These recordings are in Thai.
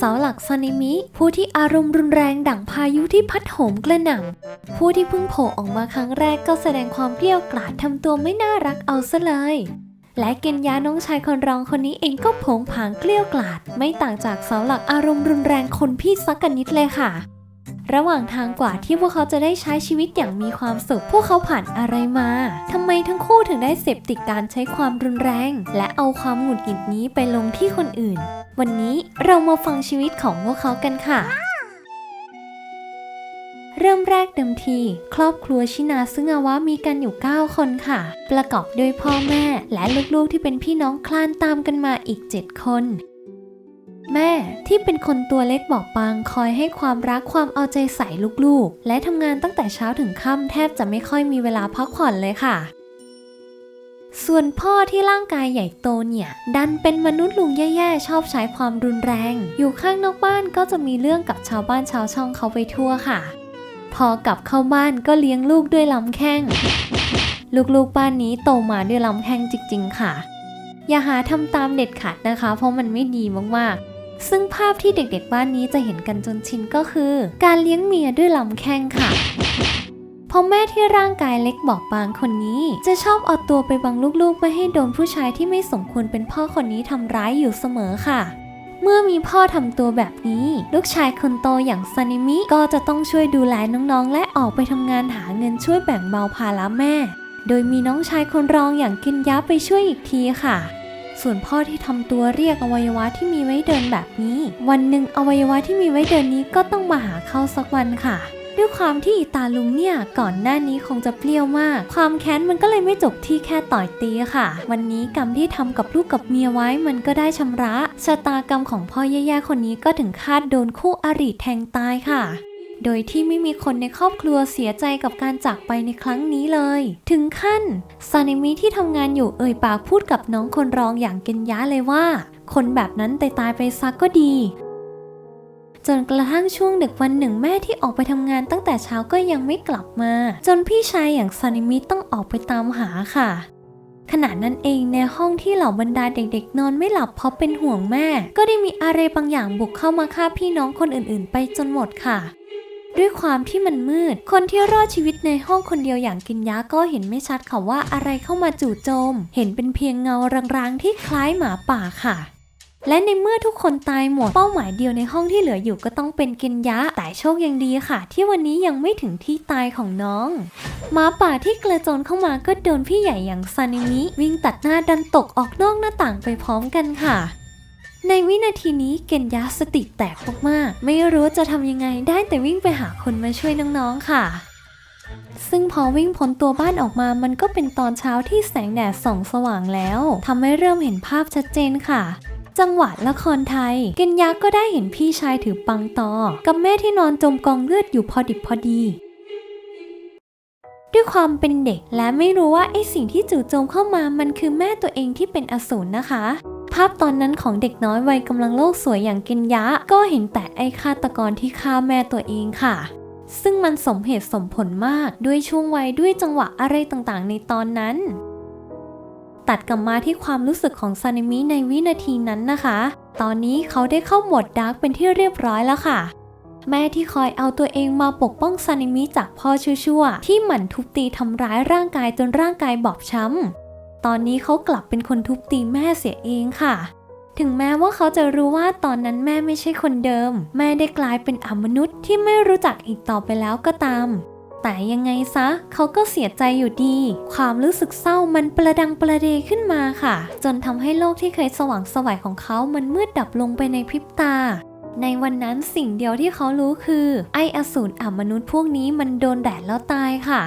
เสาหลักซานิมิ ผู้ที่อารมณ์รุนแรงดั่งพายุที่พัดโหมกระหน่ำ ผู้ที่เพิ่งโผล่ออกมาครั้งแรกก็แสดงความเกลี้ยวกล่อดทำตัวไม่น่ารักเอาซะเลย และเกณยาน้องชายคนรองคนนี้เองก็ผงผางเกลี้ยวกล่อดไม่ต่างจากเสาหลักอารมณ์รุนแรงคนพี่ซักกันนิดเลยค่ะ ระหว่างทางกว่าที่พวกเขาจะได้ใช้ชีวิตอย่างมีความสุข พวกเขาผ่านอะไรมาทำไมทั้งคู่ถึงได้เสพติดการใช้ความรุนแรง และเอาความหงุดหงิดนี้ไปลงที่คนอื่น วันนี้เรามาฟังชีวิตของพวกเขากันค่ะเริ่มแรกเดิมที ครอบครัวชินาซึงาวะมีกันอยู่ 9 คนค่ะ ประกอบด้วยพ่อแม่ และลูกๆที่เป็นพี่น้องคลานตามกันมาอีก 7 คน แม่ที่เป็นคนตัวเล็กบอกบางคอยให้ความรักความเอาใจใส่ลูกๆ และทำงานตั้งแต่เช้าถึงค่ำแทบจะไม่ค่อยมีเวลาพักผ่อนเลยค่ะส่วนพ่อที่ร่างกายใหญ่โตเนี่ย ดันเป็นมนุษย์ลุงแย่ๆ ชอบใช้ความรุนแรง อยู่ข้างนอกบ้านก็จะมีเรื่องกับชาวบ้านชาวช่องเขาไปทั่วค่ะ พอกลับเข้าบ้านก็เลี้ยงลูกด้วยลำแข้ง ลูกๆบ้านนี้โตมาด้วยลำแข้งจริงๆ ค่ะ อย่าหาทำตามเด็ดขาดนะคะ เพราะมันไม่ดีมากๆ ซึ่งภาพที่เด็กๆบ้านนี้จะเห็นกันจนชินก็คือ การเลี้ยงเมียด้วยลำแข้งค่ะเพราะแม่ที่ร่างกายเล็กบอบบางคนนี้ จะชอบเอาตัวไปบังลูกๆ ไม่ให้โดนผู้ชายที่ไม่สมควรเป็นพ่อคนนี้ทำร้ายอยู่เสมอค่ะ เมื่อมีพ่อทำตัวแบบนี้ ลูกชายคนโตอย่างซานิมิก็จะต้องช่วยดูแลน้องๆ และออกไปทำงานหาเงินช่วยแบ่งเบาภาระแม่ โดยมีน้องชายคนรองอย่างกินยับไปช่วยอีกทีค่ะ ส่วนพ่อที่ทำตัวเรียกอวัยวะที่มีไว้เดินแบบนี้ วันหนึ่งอวัยวะที่มีไว้เดินนี้ก็ต้องมาหาเข้าสักวันค่ะ ด้วยความที่ตาลุงเนี่ยก่อนหน้านี้คงจะเปรี้ยวมาก ความแค้นมันก็เลยไม่จบที่แค่ต่อยตีค่ะ วันนี้กรรมที่ทำกับลูกกับเมียไว้มันก็ได้ชำระชะตากรรมของพ่อแย่ๆคนนี้ก็ถึงคาดโดนคู่อริแทงตายค่ะ โดยที่ไม่มีคนในครอบครัวเสียใจกับการจากไปในครั้งนี้เลย ถึงขั้นซานิมิที่ทำงานอยู่เอ่ยปากพูดกับน้องคนรองอย่างเกนยะเลยว่า คนแบบนั้นตายตายไปซักก็ดีจนกระทั่งช่วงดึกวันหนึ่งแม่ที่ออกไปทำงานตั้งแต่เช้าก็ยังไม่กลับมา จนพี่ชายอย่างซานิมิต้องออกไปตามหาค่ะ ขณะนั้นเองในห้องที่เหล่าบรรดาเด็กๆ นอนไม่หลับเพราะเป็นห่วงแม่ ก็ได้มีอะไรบางอย่างบุกเข้ามาฆ่าพี่น้องคนอื่นๆ ไปจนหมดค่ะ ด้วยความที่มันมืด คนที่รอดชีวิตในห้องคนเดียวอย่างกินยาก็เห็นไม่ชัดค่ะว่าอะไรเข้ามาจู่โจม เห็นเป็นเพียงเงารางๆ ที่คล้ายหมาป่าค่ะและในเมื่อทุกคนตายหมดเป้าหมายเดียวในห้องที่เหลืออยู่ก็ต้องเป็นกินยะ แต่โชคยังดีค่ะ ที่วันนี้ยังไม่ถึงที่ตายของน้องหมาป่าที่กระโจนเข้ามาก็โดนพี่ใหญ่อย่างซานิมิวิ่งตัดหน้าดันตกออกนอกหน้าต่างไปพร้อมกันค่ะ ในวินาทีนี้เกนยะสติแตกมากๆ ไม่รู้จะทำยังไงได้แต่วิ่งไปหาคนมาช่วยน้องๆค่ะ ซึ่งพอวิ่งพ้นตัวบ้านออกมามันก็เป็นตอนเช้าที่แสงแดดส่องสว่างแล้วทำให้เริ่มเห็นภาพชัดเจนค่ะ จังหวะละครไทย เกนยะก็ได้เห็นพี่ชายถือปังตอ กับแม่ที่นอนจมกองเลือดอยู่พอดิบพอดีด้วยความเป็นเด็กและไม่รู้ว่าไอสิ่งที่จู่โจมเข้ามามันคือแม่ตัวเองที่เป็นอสูรนะคะ ภาพตอนนั้นของเด็กน้อยวัยกำลังโลกสวยอย่างเกนยะ ก็เห็นแต่ไอฆาตกรที่ฆ่าแม่ตัวเองค่ะ ซึ่งมันสมเหตุสมผลมากด้วยช่วงวัยด้วยจังหวะอะไรต่างๆ ในตอนนั้น ตัดกลับมาที่ความรู้สึกของซานิมิในวินาทีนั้นนะคะ ตอนนี้เขาได้เข้าโหมดดาร์กเป็นที่เรียบร้อยแล้วค่ะแม่ที่คอยเอาตัวเองมาปกป้องซานิมิจากพ่อชั่วๆที่หมั่นทุบตีทำร้ายร่างกายจนร่างกายบอบช้ำ ตอนนี้เขากลับเป็นคนทุบตีแม่เสียเองค่ะ ถึงแม้ว่าเขาจะรู้ว่าตอนนั้นแม่ไม่ใช่คนเดิม แม่ได้กลายเป็นอมนุษย์ที่ไม่รู้จักอีกต่อไปแล้วก็ตาม แต่ยังไงซะเขาก็เสียใจอยู่ดี ความรู้สึกเศร้ามันประดังประเดขึ้นมาค่ะ จนทำให้โลกที่เคยสว่างไสวัยของเขามันมืดดับลงไปในพริบตาในวันนั้นสิ่งเดียวที่เขารู้คือ ไออสูรอมนุษย์พวกนี้มันโดนแดดแล้วตายค่ะ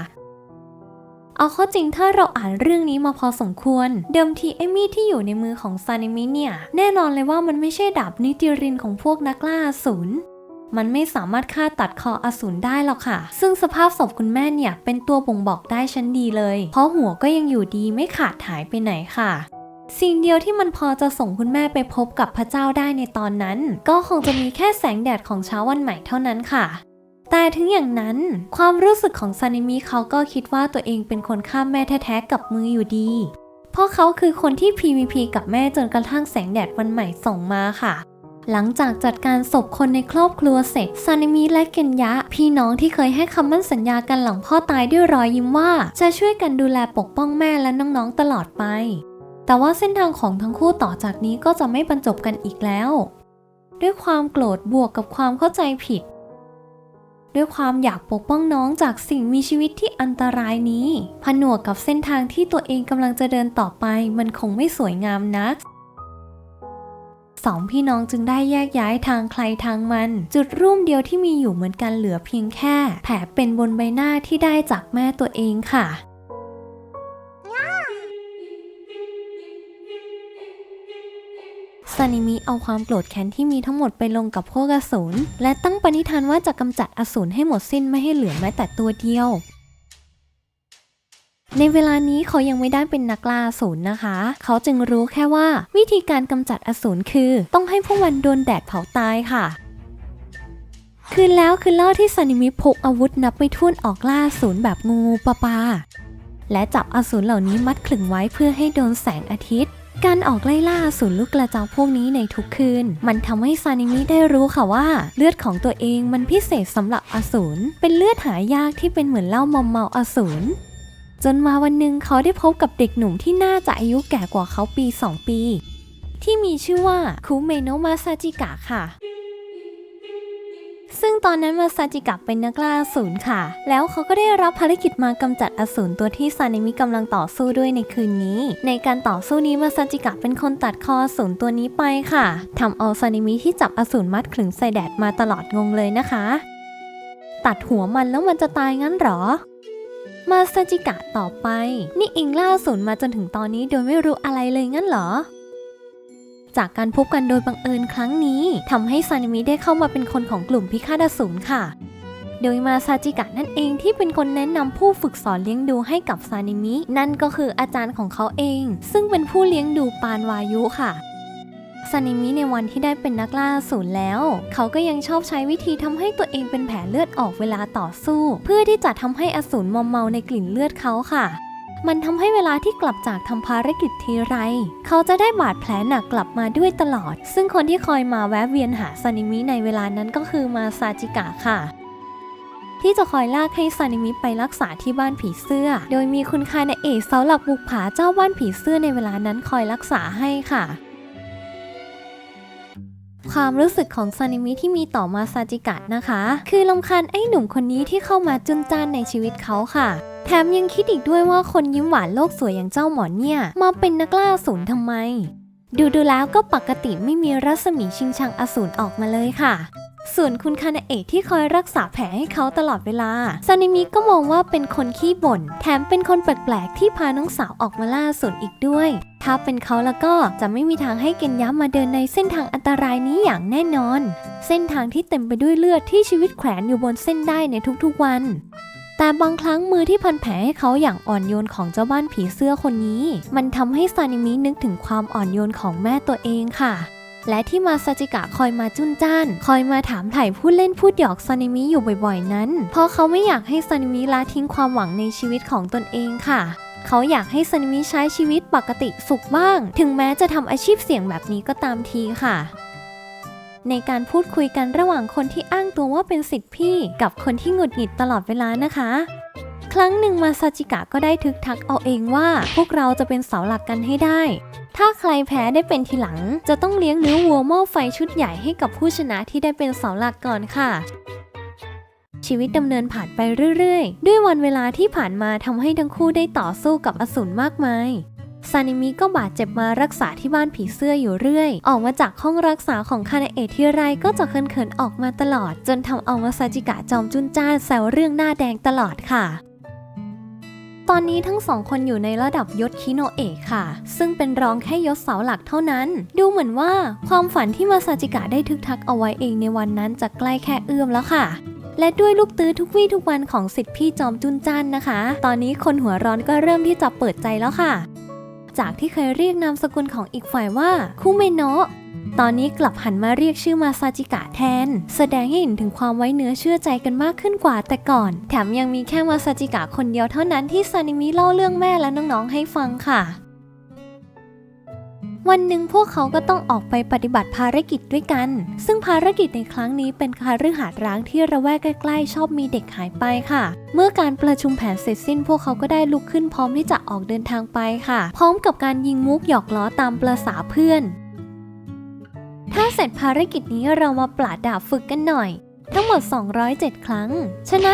เอาข้าจริงถ้าเราอ่านเรื่องนี้มาพอสมควร เดิมทีไอ้มีดที่อยู่ในมือของซานิมิเนี่ย แน่นอนเลยว่ามันไม่ใช่ดาบนิติรินของพวกนักล่าอสูรมันไม่สามารถฆ่าตัดคออสูรได้หรอกค่ะ ซึ่งสภาพศพคุณแม่เนี่ยเป็นตัวบ่งบอกได้ชั้นดีเลย เพราะหัวก็ยังอยู่ดีไม่ขาดหายไปไหนค่ะ สิ่งเดียวที่มันพอจะส่งคุณแม่ไปพบกับพระเจ้าได้ในตอนนั้น ก็คงจะมีแค่แสงแดดของเช้าวันใหม่เท่านั้นค่ะ แต่ถึงอย่างนั้น ความรู้สึกของซานิมิเขาก็คิดว่าตัวเองเป็นคนฆ่าแม่แท้ๆกับมืออยู่ดี เพราะเขาคือคนที่ PVP กับแม่จนกระทั่งแสงแดดวันใหม่ส่งมาค่ะ หลังจากจัดการศพคนในครอบครัวเสร็จซานิมิและเกนยะ พี่น้องที่เคยให้คำมั่นสัญญากันหลังพ่อตายด้วยรอยยิ้มว่า จะช่วยกันดูแลปกป้องแม่และน้องๆตลอดไป แต่ว่าเส้นทางของทั้งคู่ต่อจากนี้ก็จะไม่บรรจบกันอีกแล้ว ด้วยความโกรธบวกกับความเข้าใจผิด ด้วยความอยากปกป้องน้องจากสิ่งมีชีวิตที่อันตรายนี้ ผนวกกับเส้นทางที่ตัวเองกำลังจะเดินต่อไป มันคงไม่สวยงามนักสองพี่น้องจึงได้แยกย้ายทางใครทางมัน จุดร่วมเดียวที่มีอยู่เหมือนกันเหลือเพียงแค่ แผลเป็นบนใบหน้าที่ได้จากแม่ตัวเองค่ะ ซานิมิเอาความโกรธแค้นที่มีทั้งหมดไปลงกับพวกอสูรและตั้งปณิธานว่าจะกำจัดอสูรให้หมดสิ้นไม่ให้เหลือแม้แต่ตัวเดียว ในเวลานี้เขายังไม่ได้เป็นนักล่าอสูรนะคะ เขาจึงรู้แค่ว่า วิธีการกำจัดอสูรคือ ต้องให้พวกมันโดนแดดเผาตายค่ะคืนแล้วคืนเล่าที่ซานิมิพกอาวุธนับไปทุ่นออกล่าอสูรแบบงูงูปลาปลาและจับอสูรเหล่านี้มัดขลึงไว้เพื่อให้โดนแสงอาทิตย์ การออกไล่ล่าสูนลูกกระจอกพวกนี้ในทุกคืน มันทำให้ซานิมิได้รู้ค่ะว่า เลือดของตัวเองมันพิเศษสำหรับอสูรเป็นเลือดหายากที่เป็นเหมือนเหล้ามอมเมาอสูรจนมาวันหนึ่งเขาได้พบกับเด็กหนุ่มที่น่าจะอายุแก่กว่าเขาปี 2 ปี ที่มีชื่อว่าคุเมโนะมาซาจิกะค่ะ ซึ่งตอนนั้นมาซาจิกะเป็นนักล่าอสูรค่ะ แล้วเขาก็ได้รับภารกิจมากำจัดอสูรตัวที่ซานิมิกำลังต่อสู้ด้วยในคืนนี้ ในการต่อสู้นี้มาซาจิกะเป็นคนตัดคออสูรตัวนี้ไปค่ะทำเอาซานิมิที่จับอสูรมัดขึงใส่แดดมาตลอดงงเลยนะคะ ตัดหัวมันแล้วมันจะตายงั้นหรอมาซาจิกะต่อไป นี่เองล่าสูรมาจนถึงตอนนี้โดยไม่รู้อะไรเลยงั้นเหรอ จากการพบกันโดยบังเอิญครั้งนี้ทำให้ซานิมิได้เข้ามาเป็นคนของกลุ่มพิฆาตอสูรค่ะ โดยมาซาจิกะนั่นเองที่เป็นคนแนะนำผู้ฝึกสอนเลี้ยงดูให้กับซานิมิ นั่นก็คืออาจารย์ของเขาเอง ซึ่งเป็นผู้เลี้ยงดูปานวายุค่ะซานิมิในวันที่ได้เป็นนักล่าสูรแล้ว เขาก็ยังชอบใช้วิธีทำให้ตัวเองเป็นแผลเลือดออกเวลาต่อสู้ เพื่อที่จะทำให้อสูรมอมเมาในกลิ่นเลือดเขาค่ะ มันทำให้เวลาที่กลับจากทำภารกิจทีไร เขาจะได้บาดแผลหนักกลับมาด้วยตลอด ซึ่งคนที่คอยมาแวะเวียนหาซานิมิในเวลานั้นก็คือมาซาจิกะค่ะ ที่จะคอยลากให้ซานิมิไปรักษาที่บ้านผีเสื้อ โดยมีคุณคายนาเอกเสาหลักบุกผาเจ้าบ้านผีเสื้อในเวลานั้นคอยรักษาให้ค่ะความรู้สึกของซานิมิที่มีต่อมาซาจิกะนะคะ คือลำคาญไอ้หนุ่มคนนี้ที่เข้ามาจุนจ้านในชีวิตเขาค่ะ แถมยังคิดอีกด้วยว่าคนยิ้มหวานโลกสวยอย่างเจ้าหมอเนี่ย มาเป็นนักล่าสูรทำไม ดูดูแล้วก็ปกติไม่มีรัศมีชิงชังอสูรออกมาเลยค่ะ ส่วนคุณคานาเอะที่คอยรักษาแผลให้เขาตลอดเวลาซานิมิก็มองว่าเป็นคนขี้บ่น แถมเป็นคนแปลกๆที่พาน้องสาวออกมาล่าสุดอีกด้วย ถ้าเป็นเขาแล้วก็จะไม่มีทางให้เกนยะมาเดินในเส้นทางอันตรายนี้อย่างแน่นอน เส้นทางที่เต็มไปด้วยเลือดที่ชีวิตแขวนอยู่บนเส้นได้ในทุกๆวัน แต่บางครั้งมือที่พันแผลให้เขาอย่างอ่อนโยนของเจ้าบ้านผีเสื้อคนนี้ มันทำให้ซานิมินึกถึงความอ่อนโยนของแม่ตัวเองค่ะและที่มาซาจิกะคอยมาจุนจ้าน คอยมาถามถ่ายพูดเล่นพูดหยอกซานิมิอยู่บ่อยๆนั้น เพราะเขาไม่อยากให้ซานิมิละทิ้งความหวังในชีวิตของตนเองค่ะ เขาอยากให้ซานิมิใช้ชีวิตปกติสุขบ้าง ถึงแม้จะทำอาชีพเสี่ยงแบบนี้ก็ตามทีค่ะ ในการพูดคุยกันระหว่างคนที่อ้างตัวว่าเป็นสิทธิ์พี่ กับคนที่หงุดหงิดตลอดเวลานะคะ ครั้งหนึ่งมาซาจิกะก็ได้ทึกทักเอาเองว่า พวกเราจะเป็นเสาหลักกันให้ได้ ถ้าใครแพ้ได้เป็นทีหลัง จะต้องเลี้ยงเนื้อวัวหม้อไฟชุดใหญ่ให้กับผู้ชนะที่ได้เป็นเสาหลักก่อนค่ะชีวิตดำเนินผ่านไปเรื่อย ๆ ด้วยวันเวลาที่ผ่านมาทำให้ทั้งคู่ได้ต่อสู้กับอสูรมากมาย ซานิมิก็บาดเจ็บมารักษาที่บ้านผีเสื้ออยู่เรื่อย ออกมาจากห้องรักษาของคานาเอะที่ไรก็จะเขินๆออกมาตลอด จนทำเอามาซาจิกะจอมจุนจ้านแซวเรื่องหน้าแดงตลอดค่ะตอนนี้ทั้งสองคนอยู่ในระดับยศคิโนเอะค่ะ ซึ่งเป็นรองแค่ยศเสาหลักเท่านั้น ดูเหมือนว่าความฝันที่มาซาจิกะได้ทึกทักเอาไว้เองในวันนั้นจะใกล้แค่เอื้อมแล้วค่ะ และด้วยลูกตื้อทุกวี่ทุกวันของสิทธิพี่จอมจุนจ้านนะคะ ตอนนี้คนหัวร้อนก็เริ่มที่จะเปิดใจแล้วค่ะ จากที่เคยเรียกนามสกุลของอีกฝ่ายว่าคุเมโนะตอนนี้กลับหันมาเรียกชื่อมาซาจิกะแทน แสดงให้เห็นถึงความไว้เนื้อเชื่อใจกันมากขึ้นกว่าแต่ก่อน แถมยังมีแค่มาซาจิกะคนเดียวเท่านั้นที่ซานิมิเล่าเรื่องแม่และน้องๆให้ฟังค่ะ วันหนึ่งพวกเขาก็ต้องออกไปปฏิบัติภารกิจด้วยกัน ซึ่งภารกิจในครั้งนี้เป็นคาฤหาสน์ร้างที่ระแวกใกล้ๆ ชอบมีเด็กหายไปค่ะ เมื่อการประชุมแผนเสร็จสิ้น พวกเขาก็ได้ลุกขึ้นพร้อมที่จะออกเดินทางไปค่ะ พร้อมกับการยิงมุกหยอกล้อตามประษาเพื่อน ถ้าเสร็จภารกิจนี้เรามาปราดดาบฝึกกันหน่อย ทั้งหมด 207 ครั้ง ชนะ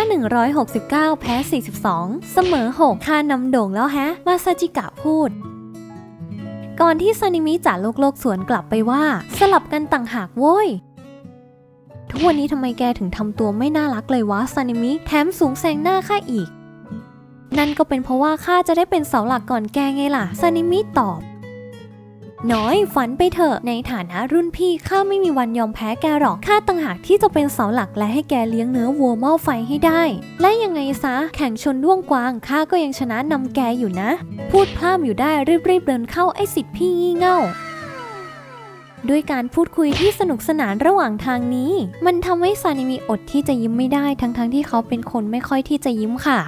169 แพ้ 42 เสมอ 6 ค่านำโด่งแล้วแฮะ มาซาจิกะพูด ก่อนที่ซานิมิจะโลกโลกสวนกลับไปว่า สลับกันต่างหากโว้ย ทุกวันนี้ทำไมแกถึงทำตัวไม่น่ารักเลยวะซานิมิแถมสูงแซงหน้าข้าอีก นั่นก็เป็นเพราะว่าข้าจะได้เป็นเสาหลักก่อนแกไงล่ะซานิมิตอบ น้อยฝันไปเถอะ ในฐานะรุ่นพี่ข้าไม่มีวันยอมแพ้แกหรอกข้าต่างหากที่จะเป็นเสาหลักและให้แกเลี้ยงเนื้อวัวหม้อไฟให้ได้ และยังไงซะแข่งชนด้วงกวางข้าก็ยังชนะนำแกอยู่นะ พูดพร่ำอยู่ได้รีบๆเดินเข้าไอ้สิทธิ์พี่งี่เง่าด้วยการพูดคุยที่สนุกสนานระหว่างทางนี้ มันทำให้ซานิมิอดที่จะยิ้มไม่ได้ทั้งๆที่เขาเป็นคนไม่ค่อยที่จะยิ้มค่ะ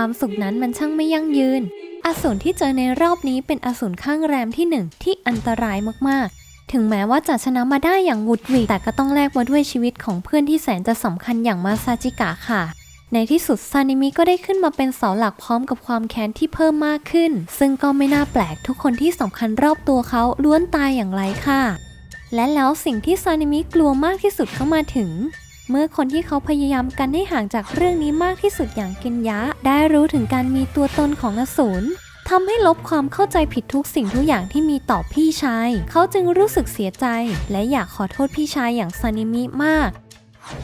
ความสุขนั้นมันช่างไม่ยั่งยืน อสูรที่เจอในรอบนี้เป็นอสูรข้างแรมที่หนึ่งที่อันตรายมากๆ ถึงแม้ว่าจะชนะมาได้อย่างหวุดหวิดแต่ก็ต้องแลกมาด้วยชีวิตของเพื่อนที่แสนจะสำคัญอย่างมาซาจิกะค่ะในที่สุดซานิมิก็ได้ขึ้นมาเป็นเสาหลักพร้อมกับความแค้นที่เพิ่มมากขึ้น ซึ่งก็ไม่น่าแปลกทุกคนที่สำคัญรอบตัวเขาล้วนตายอย่างไรค่ะ และแล้วสิ่งที่ซานิมิกลัวมากที่สุดเข้ามาถึง เมื่อคนที่เขาพยายามกันให้ห่างจากเรื่องนี้มากที่สุดอย่างเกนยะ ได้รู้ถึงการมีตัวตนของอสูรทำให้ลบความเข้าใจผิดทุกสิ่งทุกอย่างที่มีต่อพี่ชาย เขาจึงรู้สึกเสียใจ และอยากขอโทษพี่ชายอย่างซานิมิมาก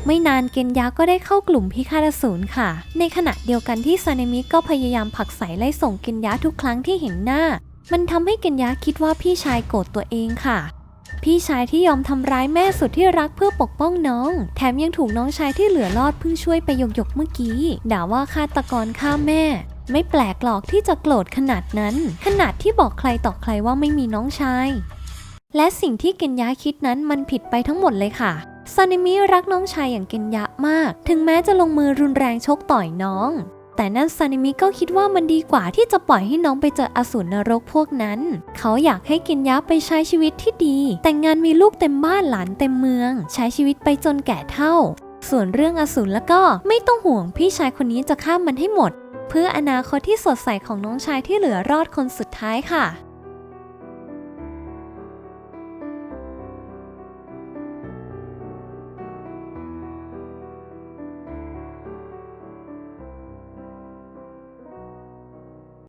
ไม่นานเกนยะก็ได้เข้ากลุ่มพิฆาตอสูรค่ะ ในขณะเดียวกันที่ซานิมิก็พยายามผลักใสไล่ส่งเกนยะทุกครั้งที่เห็นหน้า มันทำให้เกนยะคิดว่าพี่ชายโกรธตัวเองค่ะ พี่ชายที่ยอมทำร้ายแม่สุดที่รักเพื่อปกป้องน้อง แถมยังถูกน้องชายที่เหลือรอดเพิ่งช่วยไปหยกๆเมื่อกี้ ด่าว่าฆาตกรฆ่าแม่ ไม่แปลกหรอกที่จะโกรธขนาดนั้น ขนาดที่บอกใครต่อใครว่าไม่มีน้องชาย และสิ่งที่เกนยะคิดนั้นมันผิดไปทั้งหมดเลยค่ะซานิมิรักน้องชายอย่างเกนยะมาก ถึงแม้จะลงมือรุนแรงชกต่อยน้อง แต่นั่นซานิมิก็คิดว่ามันดีกว่าที่จะปล่อยให้น้องไปเจออสูรนรกพวกนั้น เขาอยากให้กินยาไปใช้ชีวิตที่ดี แต่งงานมีลูกเต็มบ้านหลานเต็มเมือง ใช้ชีวิตไปจนแก่เท่า ส่วนเรื่องอสูรแล้วก็ไม่ต้องห่วงพี่ชายคนนี้จะฆ่ามันให้หมด เพื่ออนาคตที่สดใสของน้องชายที่เหลือรอดคนสุดท้ายค่ะ